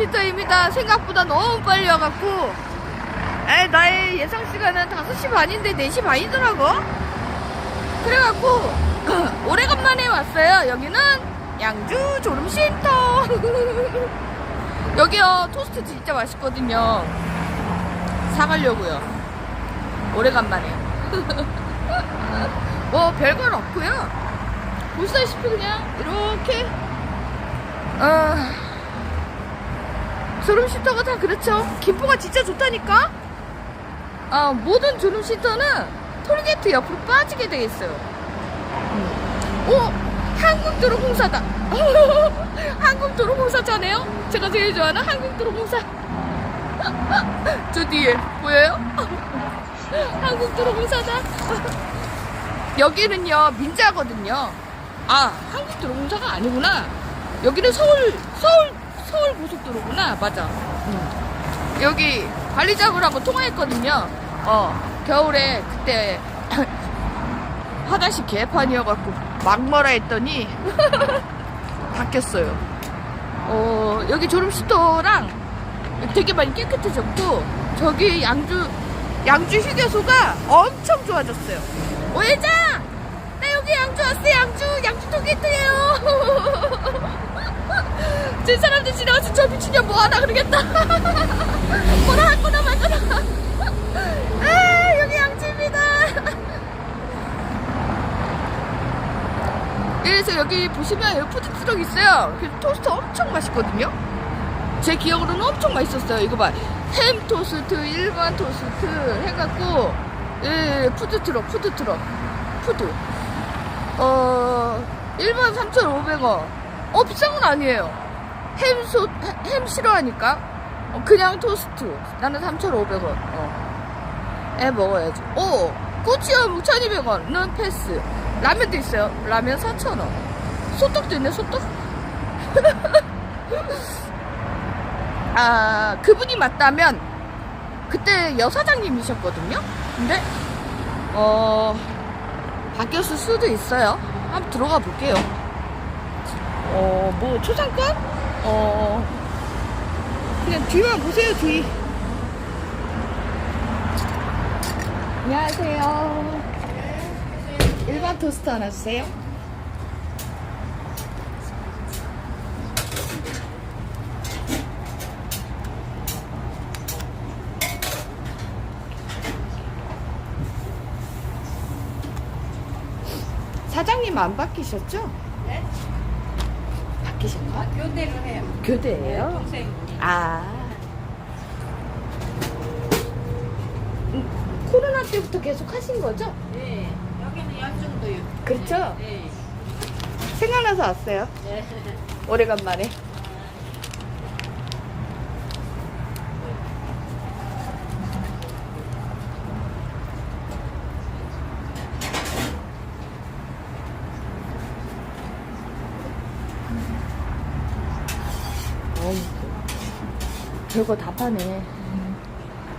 조립시터입니다. 생각보다 너무 빨리 와갖고. 에, 나의 예상 시간은 5시 반인데 4시 반이더라고. 그래갖고, 오래간만에 왔어요. 여기는 양주 졸음센터. 여기요, 토스트 진짜 맛있거든요. 사가려고요. 오래간만에. 뭐, 별건 없고요. 보시다시피 그냥, 이렇게, 어, 졸음시터가 다 그렇죠. 김포가 진짜 좋다니까? 아, 모든 졸음시터는 톨게이트 옆으로 빠지게 돼 있어요. 음. 오! 한국도로공사다. 한국도로공사잖아요? 제가 제일 좋아하는 한국도로공사. 저 뒤에 보여요? 한국도로공사다. 여기는요 민자거든요. 아 한국도로공사가 아니구나. 여기는 서울 서울 서울 고속도로구나. 맞아. 음. 여기 관리자분하고 통화했거든요. 어 겨울에 그때 화장실 개판이어갖고 막머라 했더니 바뀌었어요. 어 여기 졸음시터랑 되게 많이 깨끗해졌고 저기 양주 양주 휴게소가 엄청 좋아졌어요. 오 회장, 나 여기 양주 왔어요. 양주 양주 토게트예요. 제 사람들 지나가서 저 미친년 뭐 하나 그러겠다. 뭐라 할 거나 말 거나. 아 여기 양주입니다. 그래서 여기 보시면 푸드 트럭 있어요. 그 토스트 엄청 맛있거든요. 제 기억으로는 엄청 맛있었어요. 이거 봐. 햄 토스트, 일반 토스트 해갖고, 예, 푸드 트럭, 푸드 트럭. 푸드. 어, 일반 3,500원. 어, 비싼 건 아니에요. 햄 소, 햄 싫어하니까. 어, 그냥 토스트. 나는 3,500원. 어. 에 먹어야지. 오! 꼬치염 1,200원은 패스. 라면도 있어요. 라면 4,000원. 소떡도 있네, 소떡? 아, 그분이 맞다면, 그때 여사장님이셨거든요? 근데, 어, 바뀌었을 수도 있어요. 한번 들어가 볼게요. 어, 뭐, 초상권? 어, 그냥 뒤만 보세요, 뒤. 안녕하세요. 일반 토스트 하나 주세요. 사장님 안 바뀌셨죠? 네? 바뀌셨나? 교대를 해요. 교대예요? 동생분이. 아. 음, 코로나 때부터 계속 하신 거죠? 네. 여기는 연중도요. 그렇죠? 네. 생각나서 왔어요. 네. 오래간만에. 별거 다 파네.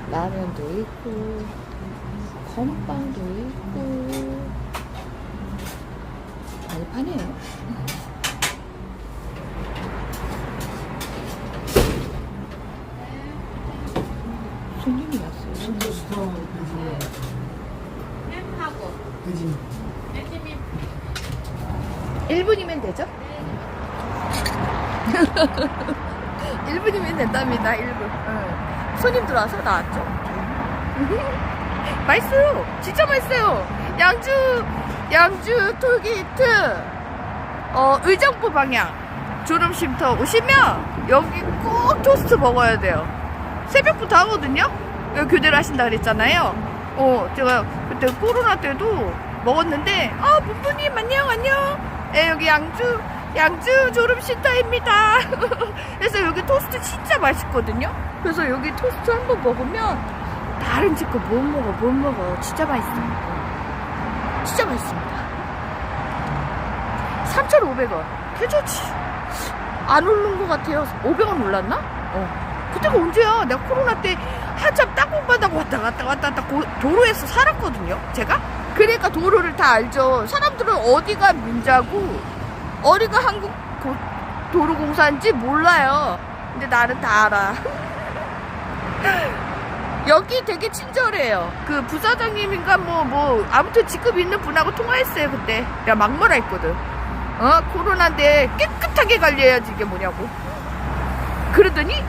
라면도 있고, 건빵도 있고, 많이 파네요. 손님이 왔어요. 손님. 햄하고 그지? 햄이 1분이면 되죠? 1분이면 된답니다, 1분. 손님 들어와서 나왔죠? 맛있어요. 진짜 맛있어요. 양주, 양주 톨게이트, 어, 의정부 방향, 졸음쉼터 오시면 여기 꼭 토스트 먹어야 돼요. 새벽부터 하거든요? 교대를 하신다 그랬잖아요. 어, 제가 그때 코로나 때도 먹었는데, 아, 문부님 안녕, 안녕. 예, 여기 양주, 양주 졸음쉼터입니다. 그래서 여기 토스트 진짜 맛있거든요? 그래서 여기 토스트 한 번 먹으면 다른 집 거 못 먹어, 못 먹어. 진짜 맛있어요. 진짜 맛있습니다. 3,500원. 개좋지. 안 오른 것 같아요. 500원 올랐나? 어. 그때가 언제야? 내가 코로나 때 한참 땅콩바닥 왔다 갔다 왔다 갔다 고- 도로에서 살았거든요. 제가? 그러니까 도로를 다 알죠. 사람들은 어디가 민자고 어디가 한국 고- 도로공사인지 몰라요. 근데 나는 다 알아. 여기 되게 친절해요. 그 부사장님인가 뭐, 뭐, 아무튼 직급 있는 분하고 통화했어요, 그때. 내가 막무라 했거든. 어? 코로나인데 깨끗하게 관리해야지 이게 뭐냐고. 그러더니,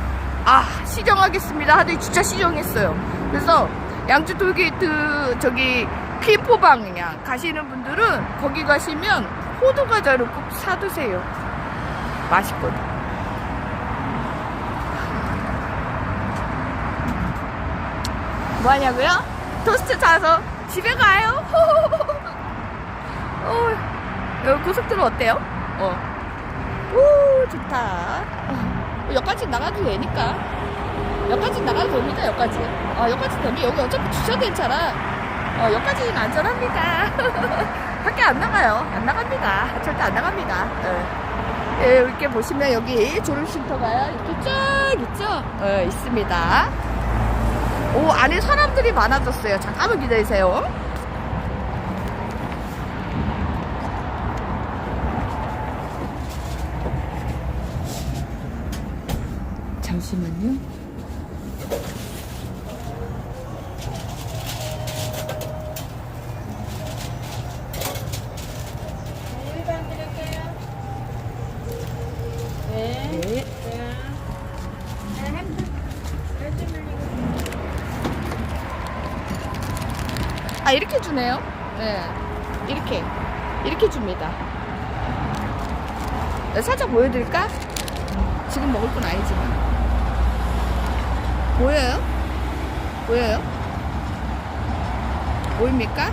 아, 시정하겠습니다. 하더니 진짜 시정했어요. 그래서 양주 돌게이트 저기 피포방이냐 가시는 분들은 거기 가시면 호두 과자를 꼭 사드세요. 맛있거든. 뭐 하냐고요? 토스트 사서 집에 가요. 어, 여기 고속도로 어때요? 어. 오, 좋다. 어, 여기까지 나가도 되니까. 여기까지 나가도 됩니다, 여기까지. 어, 여기까지 되면 여기 어차피 주차도 괜찮아. 어, 여기까지는 안전합니다. 밖에 안 나가요. 안 나갑니다. 절대 안 나갑니다. 예. 예, 이렇게 보시면 여기 졸음쉼터가 이렇게 쫙 있죠? 어, 있습니다. 오, 안에 사람들이 많아졌어요. 잠깐만 기다리세요. 잠시만요. 네, 일반 드릴게요. 네. 네. 네. 네, 햄, 햄 밀리고. 아, 이렇게 주네요. 네. 이렇게. 이렇게 줍니다. 네, 살짝 보여드릴까? 지금 먹을 건 아니지만. 보여요? 보여요? 보입니까?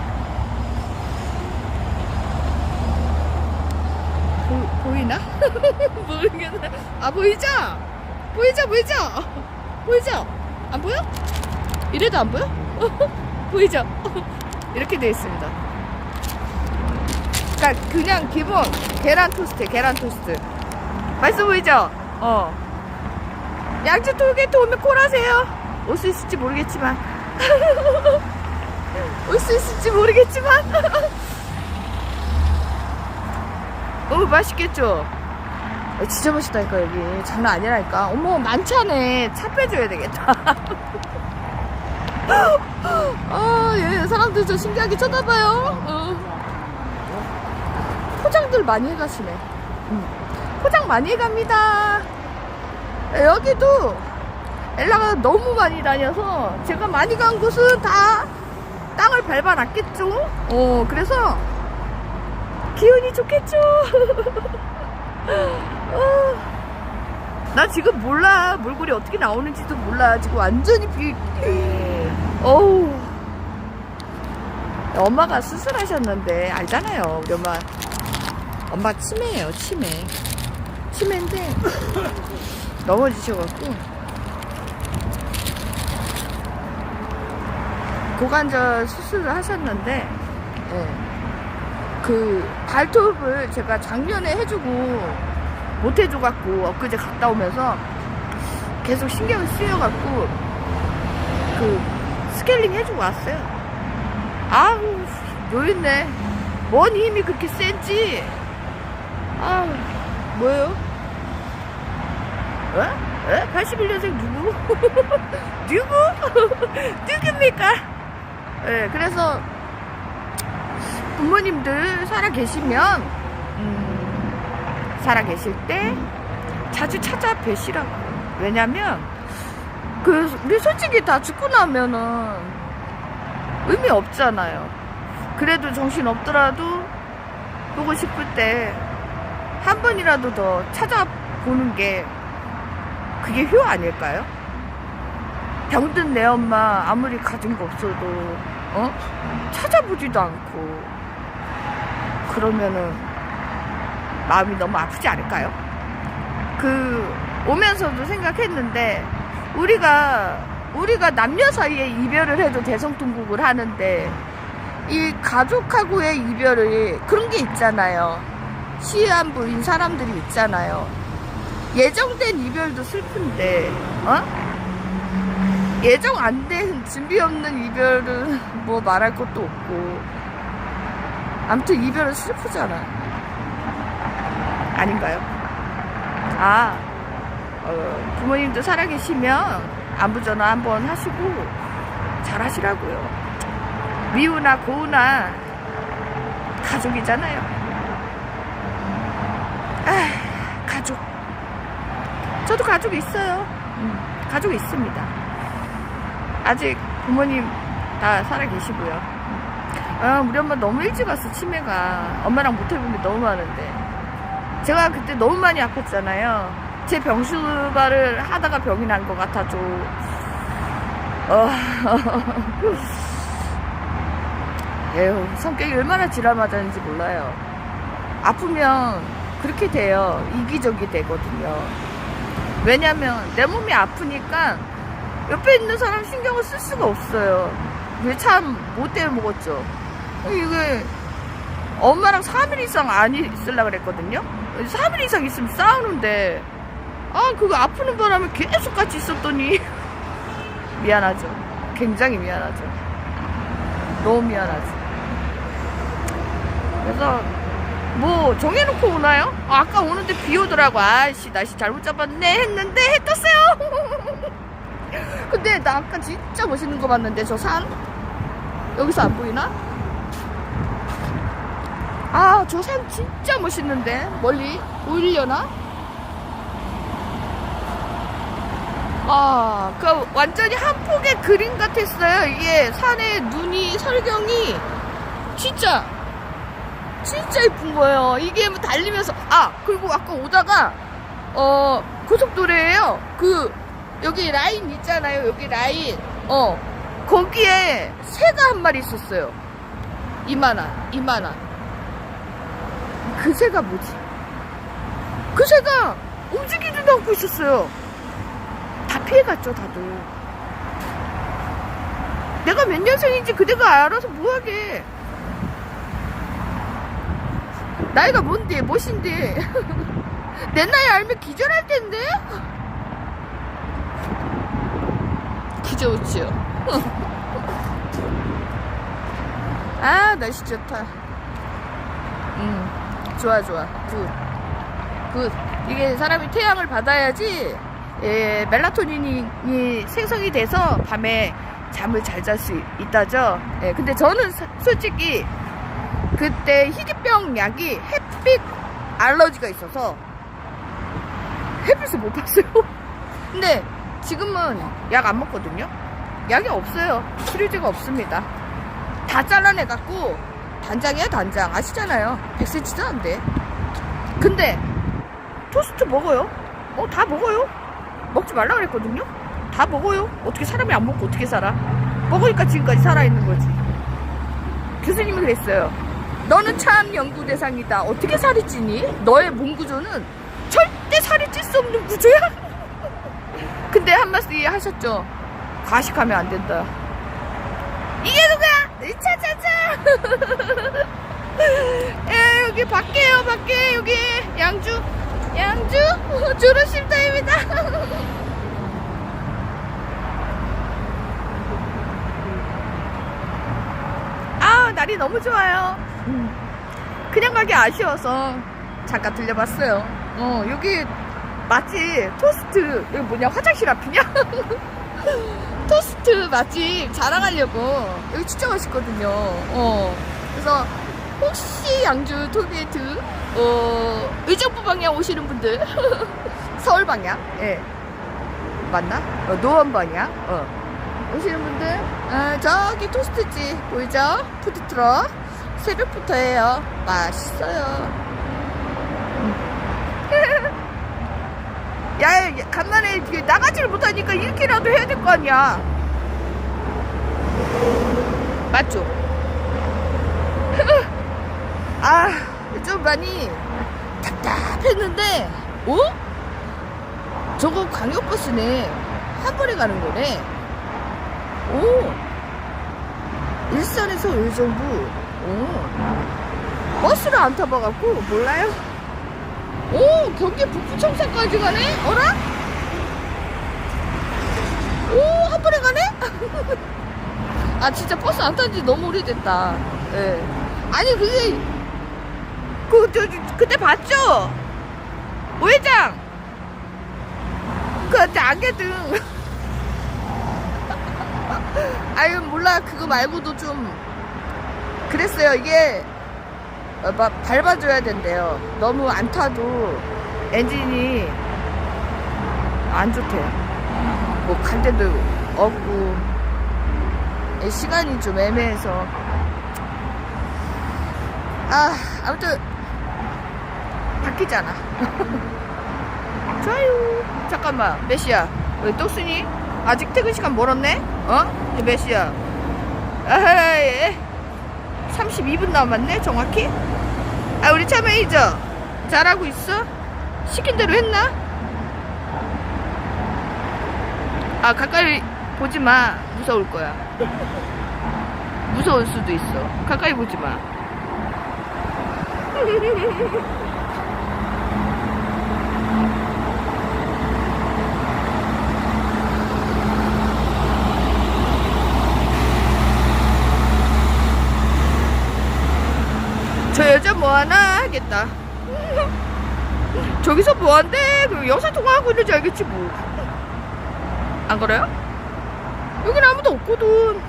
보, 보이나? 모르겠네. 아, 보이죠? 보이죠? 보이죠? 보이죠? 안 보여? 이래도 안 보여? 보이죠? 이렇게 되어 있습니다. 그러니까 그냥 기본 계란 토스트, 계란 토스트. 맛있어 보이죠? 어. 양주 톨게이트 오면 콜하세요. 올 수 있을지 모르겠지만. 올 수 있을지 모르겠지만. 오, 맛있겠죠? 어, 진짜 맛있다니까, 여기. 장난 아니라니까. 어머, 만찬에 차 빼줘야 되겠다. 아, 예, 사람들 저 신기하게 쳐다봐요. 어. 포장들 많이 해가시네. 음. 포장 많이 해갑니다. 예, 여기도 엘라가 너무 많이 다녀서 제가 많이 간 곳은 다 땅을 밟아놨겠죠? 어, 그래서 기운이 좋겠죠? 어. 나 지금 몰라. 몰골이 어떻게 나오는지도 몰라. 지금 완전히 비, 어우. 엄마가 수술하셨는데, 알잖아요. 우리 엄마. 엄마 치매예요, 치매. 치매인데, 넘어지셔갖고. 고관절 수술을 하셨는데, 예. 그, 발톱을 제가 작년에 해주고, 못 해줘갖고, 엊그제 갔다 오면서 계속 신경을 쓰여갖고, 그, 스케일링 해주고 왔어요. 아우, 노였네. 뭔 힘이 그렇게 센지. 아우, 뭐예요? 어? 에? 81년생 누구? 누구? 누굽니까? 예, 그래서 부모님들 살아 계시면, 음, 살아 계실 때 자주 찾아뵈시라고. 왜냐면, 그, 우리 솔직히 다 죽고 나면은 의미 없잖아요. 그래도 정신 없더라도 보고 싶을 때 한 번이라도 더 찾아보는 게 그게 효 아닐까요? 병든 내 엄마 아무리 가진 거 없어도 어? 찾아보지도 않고 그러면은 마음이 너무 아프지 않을까요? 그 오면서도 생각했는데 우리가 우리가 남녀 사이에 이별을 해도 대성통곡을 하는데 이 가족하고의 이별을 그런 게 있잖아요. 시한 부인 사람들이 있잖아요. 예정된 이별도 슬픈데, 어? 예정 안 된 준비 없는 이별은 뭐 말할 것도 없고. 아무튼 이별은 슬프잖아. 아닌가요? 아, 어, 부모님도 살아계시면 안부 전화 한번 하시고 잘 하시라고요. 미우나 고우나 가족이잖아요. 아, 가족. 저도 가족이 있어요. 음, 가족이 있습니다. 아직 부모님 다 살아 계시고요. 아, 우리 엄마 너무 일찍 왔어, 치매가. 엄마랑 못 해본 게 너무 많은데. 제가 그때 너무 많이 아팠잖아요. 제 병수발을 하다가 병이 난 것 같아서. 어. 에휴, 성격이 얼마나 지랄맞았는지 몰라요. 아프면 그렇게 돼요. 이기적이 되거든요. 왜냐면 내 몸이 아프니까 옆에 있는 사람 신경을 쓸 수가 없어요. 그게 참 못돼 먹었죠. 이게 엄마랑 3일 이상 안 있으려 그랬거든요. 3일 이상 있으면 싸우는데 아 그거 아프는 바람에 계속 같이 있었더니 미안하죠. 굉장히 미안하죠. 너무 미안하죠. 그래서 뭐 정해놓고 오나요? 아, 아까 오는데 비 오더라고. 아씨 날씨 잘못 잡았네 했는데 해 떴어요. 근데 나 아까 진짜 멋있는 거 봤는데 저 산 여기서 안 보이나? 아 저 산 진짜 멋있는데 멀리 보이려나? 아, 그 완전히 한 폭의 그림 같았어요. 이게 산에 눈이 설경이 진짜 진짜 이쁜 거예요. 이게 뭐 달리면서 아 그리고 아까 오다가 어 고속도로에요. 그 여기 라인 있잖아요. 여기 라인 어 거기에 새가 한 마리 있었어요. 이만한 이만한 그 새가 뭐지? 그 새가 움직이지도 않고 있었어요. 다 피해갔죠 다들. 내가 몇 년생인지 그대가 알아서 뭐하게. 나이가 뭔데, 멋인데. 내 나이 알면 기절할 텐데? 기저우치요. 아, 날씨 좋다. 음, 좋아, 좋아. 굿. 굿. 이게 사람이 태양을 받아야지, 예, 멜라토닌이 생성이 돼서 밤에 잠을 잘 잘 수 있다죠. 예, 근데 저는 사- 솔직히 그때 희귀병 약이 햇빛 알러지가 있어서 햇빛을 못 봤어요. 근데 지금은 약 안 먹거든요. 약이 없어요. 치료제가 없습니다. 다 잘라내갖고 단장이야 단장 아시잖아요. 100cm도 안 돼. 근데 토스트 먹어요. 어 다 먹어요. 먹지 말라 그랬거든요. 다 먹어요. 어떻게 사람이 안 먹고 어떻게 살아? 먹으니까 지금까지 살아있는 거지. 교수님이 그랬어요. 너는 참 연구 대상이다. 어떻게 살이 찌니? 너의 몸 구조는 절대 살이 찔 수 없는 구조야. 근데 한 말씀 하셨죠. 과식하면 안 된다. 이게 누가? 차차차. 예, 여기 밖에요, 밖에 여기 양주, 양주 주로 쉼터입니다. 아, 날이 너무 좋아요. 음. 그냥 가기 아쉬워서 잠깐 들려봤어요. 어, 여기 맛집 토스트 여기 뭐냐 화장실 앞이냐? 토스트 맛집 자랑하려고 여기 진짜 맛있거든요. 어, 그래서 혹시 양주 톨게이트 어, 의정부 방향 오시는 분들? 서울 방향? 예. 맞나? 어, 노원 방향? 어. 오시는 분들? 어, 저기 토스트집 보이죠? 푸드트럭. 새벽부터예요. 맛있어요. 야, 야, 간만에 나가지를 못하니까 이렇게라도 해야 될 거 아니야. 맞죠? 아, 좀 많이 답답했는데, 어? 저거 광역버스네. 한 번에 가는 거네. 오. 일산에서 의정부. 오. 버스를 안 타봐갖고, 몰라요? 오, 경기 북부청사까지 가네? 어라? 오, 한 번에 가네? 아, 진짜 버스 안 탄 지 너무 오래됐다. 예. 아니, 그게, 그, 저, 저, 그때 봤죠? 오 회장! 그한테 안개등. 아유 몰라 그거 말고도 좀 그랬어요 이게 어, 막 밟아줘야 된대요 너무 안 타도 엔진이 안 좋대 뭐갈 데도 없고 이 시간이 좀 애매해서 아 아무튼 바뀌잖아. 좋아요. 잠깐만 몇 시야. 왜 똑순이 아직 퇴근 시간 멀었네? 어? 이제 몇 시야. 아이. 32분 남았네 정확히? 아 우리 차 매니저 잘하고 있어? 시킨 대로 했나? 아 가까이 보지 마. 무서울 거야. 무서울 수도 있어. 가까이 보지 마 저 여자 뭐하나 하겠다. 저기서 뭐한대? 그 영상통화하고 있는지 알겠지 뭐 안 그래요? 여긴 아무도 없거든.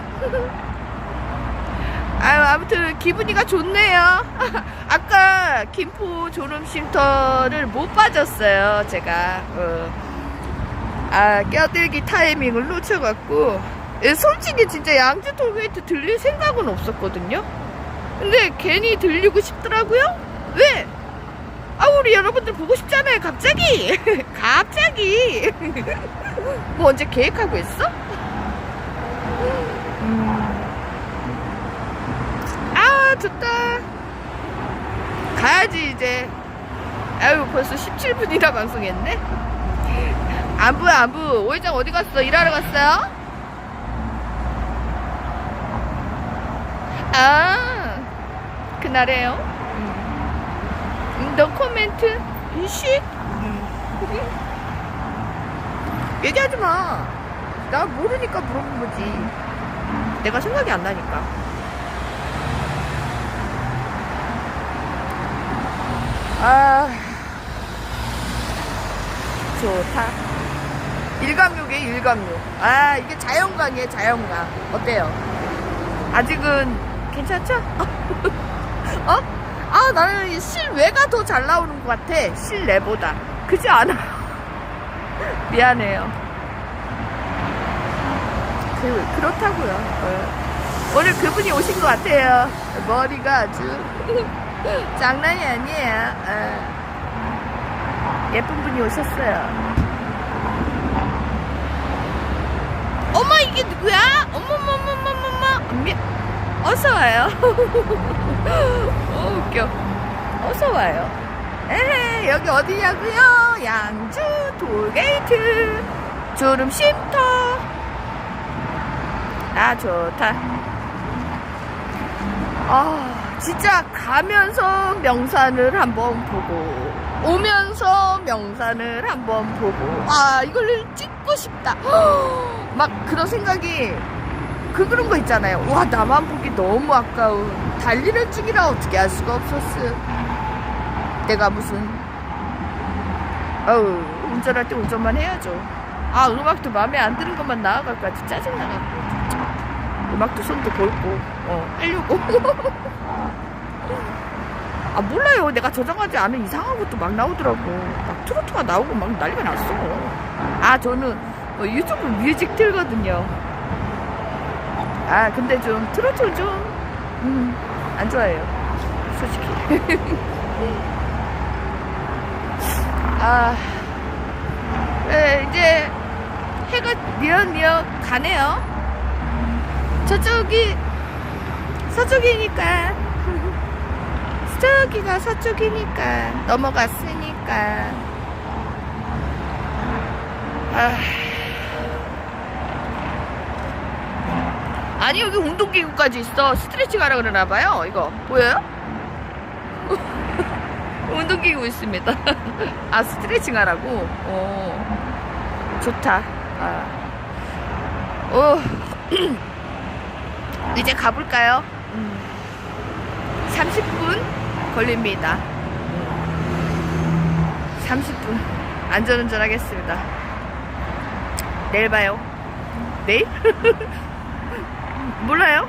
아유 아무튼 기분이가 좋네요. 아까 김포 졸음쉼터를 못 빠졌어요 제가. 어. 아 껴들기 타이밍을 놓쳐갖고. 예, 솔직히 진짜 양주 톨게이트 들릴 생각은 없었거든요 근데 괜히 들리고 싶더라고요? 왜? 아 우리 여러분들 보고 싶잖아요 갑자기. 갑자기. 뭐 언제 계획하고 있어? 음. 아 좋다. 가야지 이제. 아유 벌써 17분이나 방송했네. 안부 안부 오회장 어디 갔어? 일하러 갔어요? 아 그날에요 음, 너 코멘트 이씨 얘기하지 마. 나 모르니까 물어본 거지. 내가 생각이 안 나니까. 아, 좋다. 일감욕에 일감욕. 아, 이게 자연광이에요, 자연광. 어때요? 아직은 괜찮죠? 어? 아, 나는 이 실외가 더 잘 나오는 것 같아. 실내보다. 그지 않아? 미안해요. 그, 그렇다고요. 어. 오늘 그분이 오신 것 같아요. 머리가 아주 장난이 아니에요. 어. 예쁜 분이 오셨어요. 어머 이게 누구야? 언니 어서 와요. 어 웃겨. 어서 와요. 에헤 여기 어디냐고요? 양주 돌게이트 주름 쉼터. 아 좋다. 아 진짜 가면서 명산을 한번 보고 오면서 명산을 한번 보고 아 이걸 찍고 싶다. 막 그런 생각이 그 그런 거 있잖아요. 와 나만 보기 너무 아까운. 달리는 중이라 어떻게 할 수가 없었어. 내가 무슨. 어우 운전할 때 운전만 해야죠. 아 음악도 마음에 안 드는 것만 나와갖고 아주 짜증나갖고. 음악도 손도 볼고 어 하려고. 아 몰라요. 내가 저장하지 않은 이상한 것도 막 나오더라고. 막 트로트가 나오고 막 난리가 났어. 아 저는 어, 유튜브 뮤직 틀거든요 아 근데 좀 트로트 좀음안 좋아해요. 솔직히. 아 네, 이제 해가 미어미어 가네요. 저쪽이 서쪽이니까. 저기가 서쪽이니까. 넘어갔으니까. 아. 아니 여기 운동기구까지 있어 스트레칭 하라 그러나 봐요 이거 보여요? 운동기구 있습니다 아 스트레칭 하라고? 오 좋다 아. 오 이제 가볼까요? 음. 30분 걸립니다. 음. 30분 안전운전 하겠습니다. 내일 봐요. 내일? 몰라요.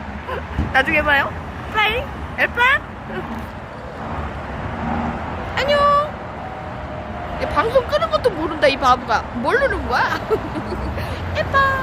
나중에 봐요. 빠이. 에빠. 안녕. 얘 방송 끄는 것도 모른다 이 바보가. 뭘 누른 거야? 에빠.